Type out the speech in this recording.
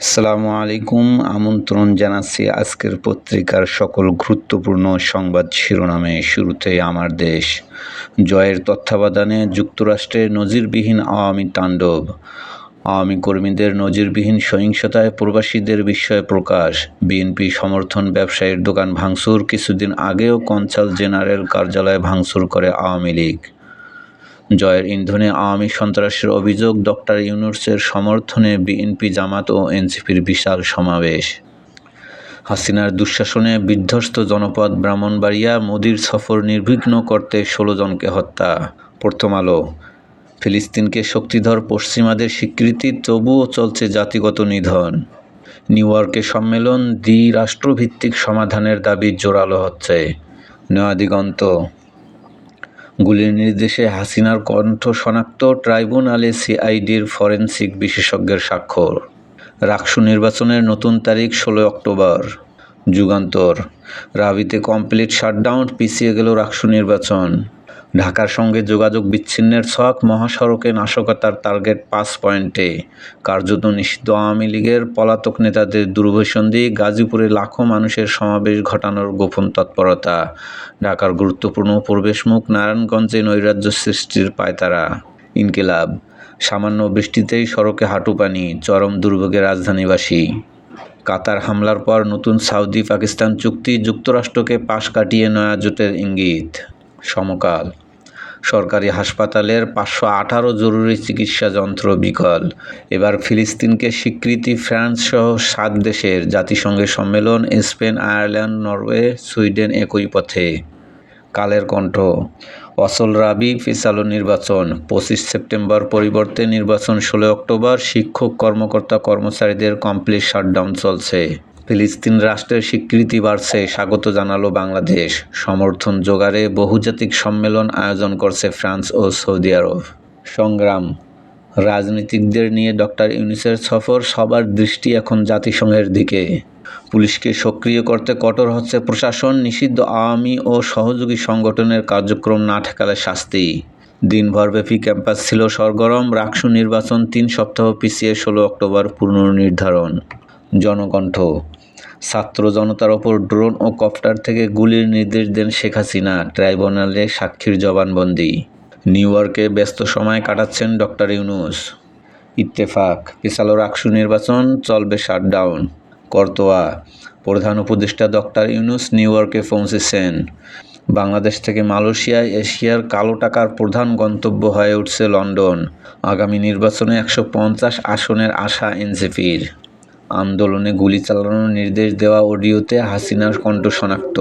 আসসালামু আলাইকুম। আমন্ত্রণ জানাচ্ছি আজকের পত্রিকার সকল গুরুত্বপূর্ণ সংবাদ শিরোনামে। শুরুতে আমার দেশ। জয়ের তত্ত্বাবধানে যুক্তরাষ্ট্রের নজিরবিহীন আওয়ামী তাণ্ডব। আওয়ামী কর্মীদের নজিরবিহীন সহিংসতায় প্রবাসীদের বিস্ময় প্রকাশ। বিএনপি সমর্থন ব্যবসায়ীর দোকান ভাঙচুর। কিছুদিন আগেও কনসাল জেনারেল কার্যালয় ভাঙচুর করে আওয়ামী লীগ। জয়ের ইন্ধনে আওয়ামী সন্ত্রাসের অভিযোগ, ডক্টর ইউনুসের সমর্থনে বিএনপি জামাত ও এনসিপির বিশাল সমাবেশ। হাসিনার দুঃশাসনে বিধ্বস্ত জনপদ ব্রাহ্মণবাড়িয়া মোদির সফর নির্বিঘ্ন করতে ষোলো জনকে হত্যা। প্রথম আলো। ফিলিস্তিনকে শক্তিধর পশ্চিমাদের স্বীকৃতি, তবুও চলছে জাতিগত নিধন। নিউ ইয়র্কে সম্মেলন দ্বি রাষ্ট্রভিত্তিক সমাধানের দাবি জোরালো হচ্ছে। নয়াদিগন্ত গুলির নির্দেশে হাসিনার কণ্ঠ শনাক্ত ট্রাইব্যুনালে সিআইডির ফরেন্সিক বিশেষজ্ঞের স্বাক্ষর। রাকসু নির্বাচনের নতুন তারিখ ষোলো অক্টোবর। যুগান্তর। রাবিতে কমপ্লিট শাটডাউন, পিছিয়ে গেল রাকসু নির্বাচন। ঢাকার সঙ্গে যোগাযোগ বিচ্ছিন্নের ছক মহাসড়কে নাশকতার টার্গেট পাঁচ পয়েন্টে। কার্যত নিষিদ্ধ আওয়ামী লীগের পলাতক নেতাদের দুর্ভসন্ধি গাজীপুরে লাখো মানুষের সমাবেশ ঘটানোর গোপন তৎপরতা। ঢাকার গুরুত্বপূর্ণ প্রবেশমুখ নারায়ণগঞ্জে নৈরাজ্য সৃষ্টির পায়তারা। ইনকিলাব, সামান্য বৃষ্টিতেই সড়কে হাঁটু পানি, চরম দুর্ভোগে রাজধানীবাসী। কাতার হামলার পর নতুন সাউদি পাকিস্তান চুক্তি যুক্তরাষ্ট্রকে পাশ কাটিয়ে নয়া জোটের ইঙ্গিত। সমকাল সরকারি হাসপাতালের পাঁচশো আঠারো জরুরি চিকিৎসা যন্ত্র বিকল। এবার ফিলিস্তিনকে স্বীকৃতি ফ্রান্স সহ সাত দেশের জাতিসংঘের সম্মেলন স্পেন, আয়ারল্যান্ড, নরওয়ে, সুইডেন একই পথে। কালের কণ্ঠ অসল রাবি ফিসালো নির্বাচন, পঁচিশ সেপ্টেম্বর পরিবর্তে নির্বাচন, ষোলো অক্টোবর, শিক্ষক, কর্মকর্তা, কর্মচারীদের কমপ্লিট শাটডাউন চলছে। ফিলিস্তিন রাষ্ট্রের স্বীকৃতি বাড়ছে, স্বাগত জানালো বাংলাদেশ। সমর্থন জোগাড়ে বহুজাতিক সম্মেলন আয়োজন করছে ফ্রান্স ও সৌদি আরব। সংগ্রাম। রাজনীতিকদের নিয়ে ডক্টর ইউনিসের সফর সবার দৃষ্টি এখন জাতিসংঘের দিকে। পুলিশকে সক্রিয় করতে কঠোর হচ্ছে প্রশাসন, নিষিদ্ধ আওয়ামী ও সহযোগী সংগঠনের কার্যক্রম না ঠেকালে শাস্তি। দিনভরব্যাপী ক্যাম্পাস ছিল সরগরম, রাকসু নির্বাচন তিন সপ্তাহ পিছিয়ে ষোলো অক্টোবর পুনর্নির্ধারণ। জনকণ্ঠ। ছাত্র জনতার ওপর ড্রোন ও কপ্টার থেকে গুলির নির্দেশ দেন শেখ হাসিনা, ট্রাইব্যুনালে সাক্ষীর জবানবন্দি। নিউ ইয়র্কে ব্যস্ত সময় কাটাচ্ছেন ডক্টর ইউনুস। ইত্তেফাক পিসালো রাকসু নির্বাচন, চলবে শাটডাউন। করতোয়া, প্রধান উপদেষ্টা ডক্টর ইউনুস নিউ ইয়র্কে পৌঁছেছেন। বাংলাদেশ থেকে মালয়েশিয়ায় এশিয়ার কালো টাকার প্রধান গন্তব্য হয়ে উঠছে লন্ডন। আগামী নির্বাচনে একশো পঞ্চাশ আসনের আশা এনসিপির। আন্দোলনে গুলি চালানোর নির্দেশ দেওয়া অডিওতে হাসিনার কণ্ঠ শনাক্ত।